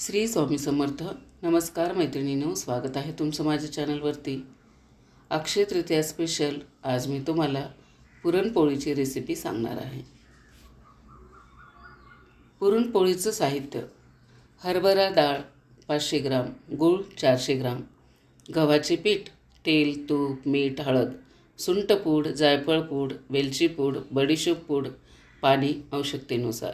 श्री स्वामी समर्थ. नमस्कार मैत्रिणीनो स्वागत आहे तुमचं माझ्या चॅनलवरती. अक्षय तृतीया स्पेशल आज मी तुम्हाला पुरणपोळीची रेसिपी सांगणार आहे. पुरणपोळीचं साहित्य. हरभरा डाळ पाचशे ग्राम गूळ चारशे ग्राम गव्हाचे पीठ तेल तूप मीठ हळद सुंठपूड जायफळ पूड वेलची पूड बडीशेप पूड पाणी आवश्यकतेनुसार.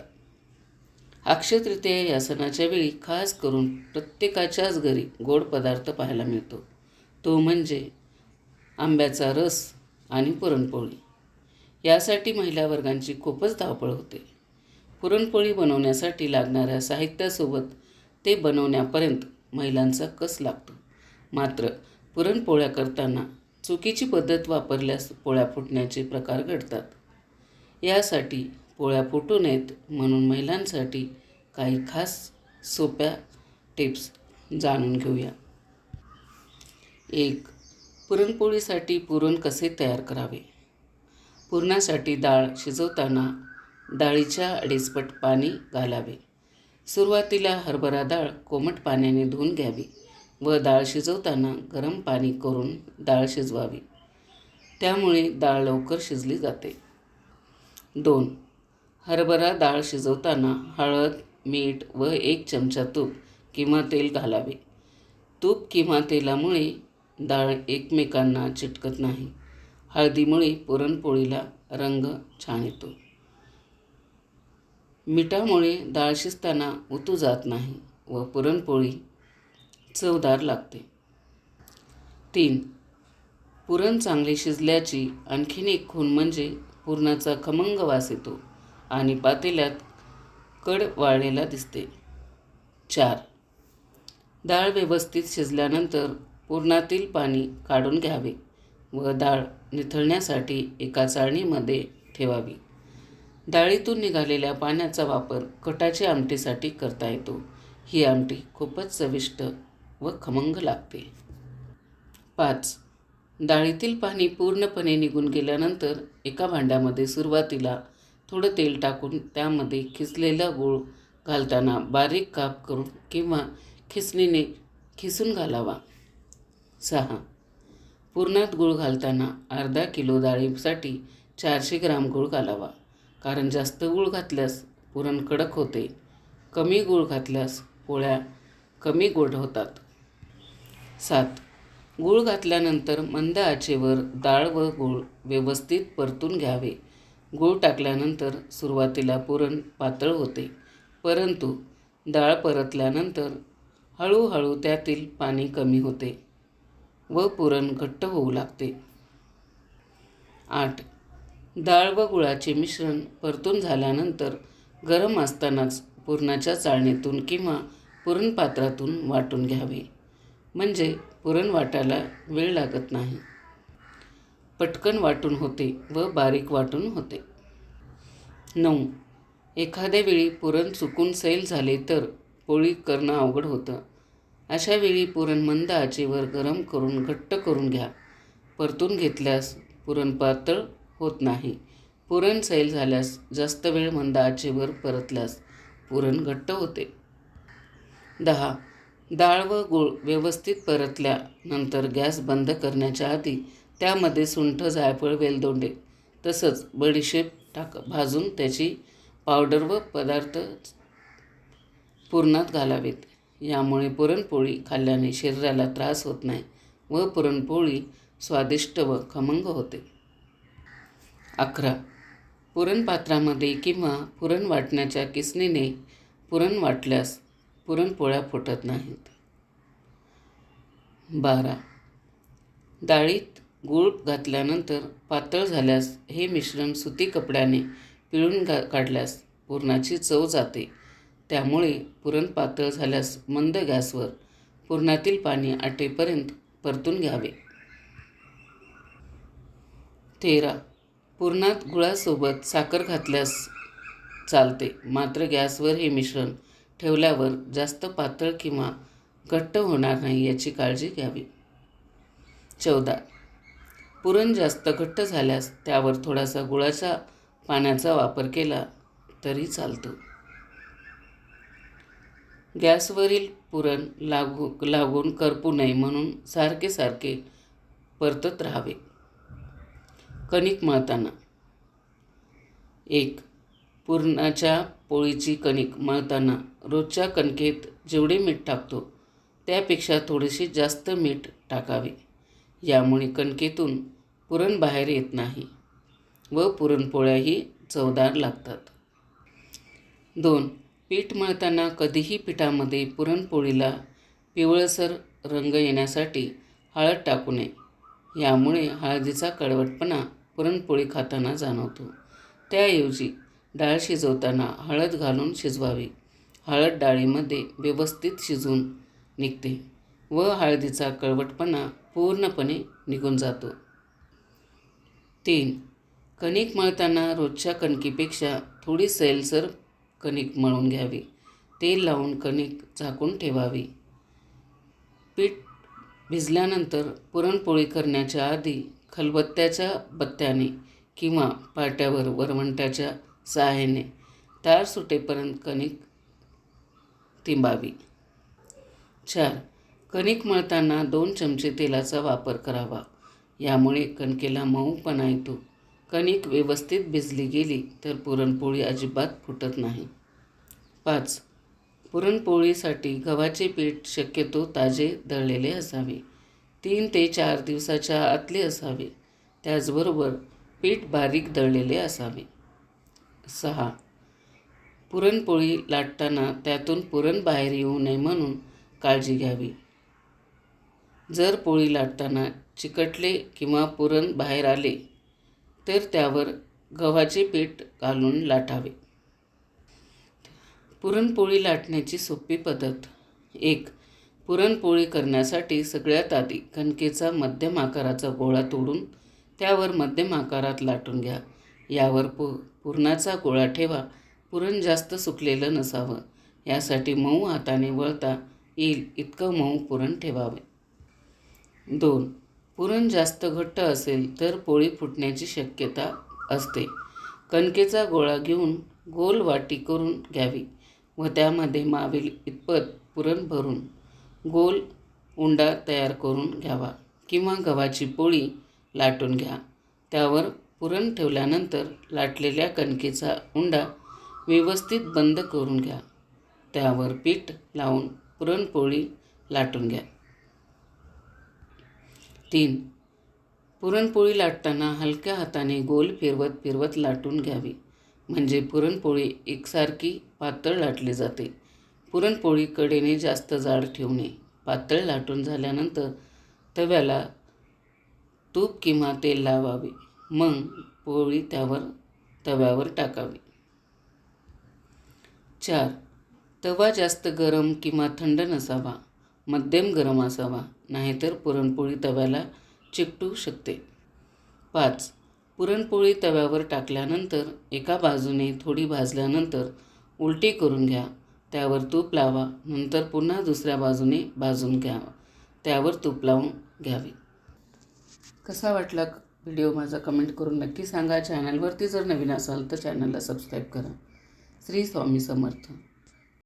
अक्षयतृतीय या सणाच्या वेळी खास करून प्रत्येकाच्याच घरी गोड पदार्थ पाहायला मिळतो. तो म्हणजे आंब्याचा रस आणि पुरणपोळी. यासाठी महिला वर्गांची खूपच धावपळ होते. पुरणपोळी बनवण्यासाठी लागणाऱ्या साहित्यासोबत ते बनवण्यापर्यंत महिलांचा कस लागतो? मात्र पुरणपोळ्या करताना चुकीची पद्धत वापरल्यास पोळ्या फुटण्याचे प्रकार घडतात. यासाठी पोळ्या फुटू नयेत म्हणून महिलांसाठी काही खास सोप्या टिप्स जाणून घेऊया. एक पुरणपोळीसाठी पुरण कसे तयार करावे? पुरणासाठी डाळ शिजवताना डाळीच्या अडीचपट पाणी घालावे. सुरुवातीला हरभरा डाळ कोमट पाण्याने धुवून घ्यावी व डाळ शिजवताना गरम पाणी करून डाळ शिजवावी. त्यामुळे डाळ लवकर शिजली जाते. दोन हरभरा डाळ शिजवताना हळद मीठ व एक चमचा तूप किंवा तेल घालावे. तूप किंवा तेलामुळे डाळ एकमेकांना चिटकत नाही. हळदीमुळे पुरणपोळीला रंग छान येतो. मिठामुळे डाळ शिजताना उतू जात नाही व पुरणपोळी चवदार लागते. तीन पुरण चांगले शिजल्याची आणखीन एक खूण म्हणजे पुरणाचा खमंग वास येतो. आणि पातेल्यात कड वाळलेला दिसते. चार. डाळ व्यवस्थित शिजल्यानंतर पुरणातील पाणी काढून घ्यावे व डाळ निथळण्यासाठी एका चाळणीमध्ये ठेवावी. डाळीतून निघालेल्या पाण्याचा वापर कटाच्या आमटीसाठी करता येतो. ही आमटी खूपच चविष्ट व खमंग लागते. पाच. डाळीतील पाणी पूर्णपणे निघून गेल्यानंतर एका भांड्यामध्ये सुरुवातीला थोडं तेल टाकून त्यामध्ये खिसलेला गूळ घालताना बारीक काप करून किंवा खिसणीने खिसून घालावा. सहा. पुरणात गूळ घालताना अर्धा किलो डाळीसाठी चारशे ग्राम गूळ घालावा. कारण जास्त गूळ घातल्यास पुरण कडक होते. कमी गूळ घातल्यास पोळ्या कमी गोड होतात. सात. गूळ घातल्यानंतर मंद आचेवर डाळ व गूळ व्यवस्थित परतून घ्यावे. गूळ टाकल्यानंतर सुरुवातीला पुरण पातळ होते परंतु डाळ परतल्यानंतर हळूहळू त्यातील पाणी कमी होते व पुरण घट्ट होऊ लागते. आठ. डाळ व गुळाचे मिश्रण परतून झाल्यानंतर गरम असतानाच पुरणाच्या चाळणीतून किंवा पुरणपात्रातून वाटून घ्यावे म्हणजे पुरण वाटायला वेळ लागत नाही. पटकन वाटून होते व बारीक वाटून होते. नऊ. एखाद्या वेळी पुरण चुकून सैल झाले तर पोळी करणं अवघड होतं. अशा वेळी पुरण मंद आचेवर गरम करून घट्ट करून घ्या. परतून घेतल्यास पुरण पातळ होत नाही. पुरण सैल झाल्यास जास्त वेळ मंद आचेवर परतल्यास पुरण घट्ट होते. दहा. डाळ व गूळ व्यवस्थित परतल्यानंतर गॅस बंद करण्याच्या आधी त्यामध्ये सुंठ जायफळ वेलदोंडे तसंच बडीशेप टाक भाजून त्याची पावडर व पदार्थ पुरणात घालावेत. यामुळे पुरणपोळी खाल्ल्याने शरीराला त्रास होत नाही व पुरणपोळी स्वादिष्ट व खमंग होते. अकरा. पुरणपात्रामध्ये किंवा पुरण वाटण्याच्या किसणीने पुरण वाटल्यास पुरणपोळ्या फुटत नाहीत. बारा. डाळीत गूळ घातल्यानंतर पातळ झाल्यास हे मिश्रण सुती कपड्याने पिळून घा काढल्यास पुरणाची चव जाते. त्यामुळे पुरण पातळ झाल्यास मंद गॅसवर पुरणातील पाणी आटेपर्यंत परतून घ्यावे. तेरा. पुरणात गुळासोबत साखर घातल्यास चालते. मात्र गॅसवर हे मिश्रण ठेवल्यावर जास्त पातळ किंवा घट्ट होणार नाही याची काळजी घ्यावी. चौदा. पुरण जास्त घट्ट झाल्यास त्यावर थोडासा गुळाच्या पाण्याचा वापर केला तरी चालतो. गॅसवरील पुरण लागू लागून करपू नये म्हणून सारखे सारखे परतत राहावे. कणिक मळताना. एक पुरणाच्या पोळीची कणिक मळताना रोजच्या कणकेत जेवढे मीठ टाकतो त्यापेक्षा थोडेसे जास्त मीठ टाकावे. यामुळे कणकेतून पुरण बाहेर येत नाही व पुरणपोळ्याही चवदार लागतात. दोन पीठ मळताना कधीही पिठामध्ये पुरणपोळीला पिवळसर रंग येण्यासाठी हळद टाकू नये. यामुळे हळदीचा कडवटपणा पुरणपोळी खाताना जाणवतो. त्याऐवजी डाळ शिजवताना हळद घालून शिजवावी. हळद डाळीमध्ये व्यवस्थित शिजून निघते व हळदीचा कळवटपणा पूर्णपणे निघून जातो. तीन. कणिक मळताना रोजच्या कणकीपेक्षा थोडी सैलसर कणिक मळून घ्यावी. तेल लावून कणिक झाकून ठेवावी. पीठ भिजल्यानंतर पुरणपोळी करण्याच्या आधी खलबत्त्याच्या बत्त्याने किंवा पाट्यावर वरवंट्याच्या सहाय्याने तार सुटेपर्यंत कणिक तिंबावी. चार. कणिक मळताना दोन चमचे तेलाचा वापर करावा. यामुळे कणकेला मऊपणा येतो. कणिक व्यवस्थित भिजली गेली तर पुरणपोळी अजिबात फुटत नाही. पाच. पुरणपोळीसाठी गव्हाचे पीठ शक्यतो ताजे दळलेले असावे. तीन ते चार दिवसाच्या आतले असावे. त्याचबरोबर पीठ बारीक दळलेले असावे. सहा. पुरणपोळी लाटताना त्यातून पुरण बाहेर येऊ नये म्हणून काळजी घ्यावी. जर पोळी लाटताना चिकटले किंवा पुरण बाहेर आले तर त्यावर गव्हाचे पीठ घालून लाटावे. पुरणपोळी लाटण्याची सोपी पद्धत. एक पुरणपोळी करण्यासाठी सगळ्यात आधी कणकेचा मध्यम आकाराचा गोळा तोडून त्यावर मध्यम आकारात लाटून घ्या. यावर पु पुरणाचा गोळा ठेवा. पुरण जास्त सुकलेलं नसावं. यासाठी मऊ हाताने वळता येईल इतकं मऊ पुरण ठेवावे. दोन. पुरण जास्त घट्ट असेल तर पोळी फुटण्याची शक्यता असते. कणकेचा गोळा घेऊन गोल वाटी करून घ्यावी व त्यामध्ये मावेल इतपत पुरण भरून गोल उंडा तयार करून घ्यावा किंवा गव्हाची पोळी लाटून घ्या. त्यावर पुरण ठेवल्यानंतर लाटलेल्या कणकेचा उंडा व्यवस्थित बंद करून घ्या. त्यावर पीठ लावून पुरणपोळी लाटून घ्या. तीन. पुरणपोळी लाटताना हलक्या हाताने गोल फिरवत फिरवत लाटून घ्यावी. म्हणजे पुरणपोळी एकसारखी पातळ लाटली जाते. पुरणपोळी कडेने जास्त जाड ठेवू नये पातळ लाटून झाल्यानंतर तव्याला तूप किंवा तेल लावावे. मग पोळी त्यावर तव्यावर टाकावी. चार. तवा जास्त गरम किंवा थंड नसावा. मध्यम गरम असावा नाहीतर पुरणपोळी तव्याला चिकटू शकते. पाच पुरणपोळी तव्यावर टाकल्यानंतर एका बाजूने थोडी भाजल्यानंतर उलटी करून घ्या. त्यावर तूप लावा नंतर पुन्हा दुसऱ्या बाजूने भाजून घ्यावा. त्यावर तूप लावून घ्यावे. कसा वाटला व्हिडिओ माझा कमेंट करून नक्की सांगा. चॅनलवरती जर नवीन असाल तर चॅनलला सबस्क्राईब करा. श्री स्वामी समर्थ.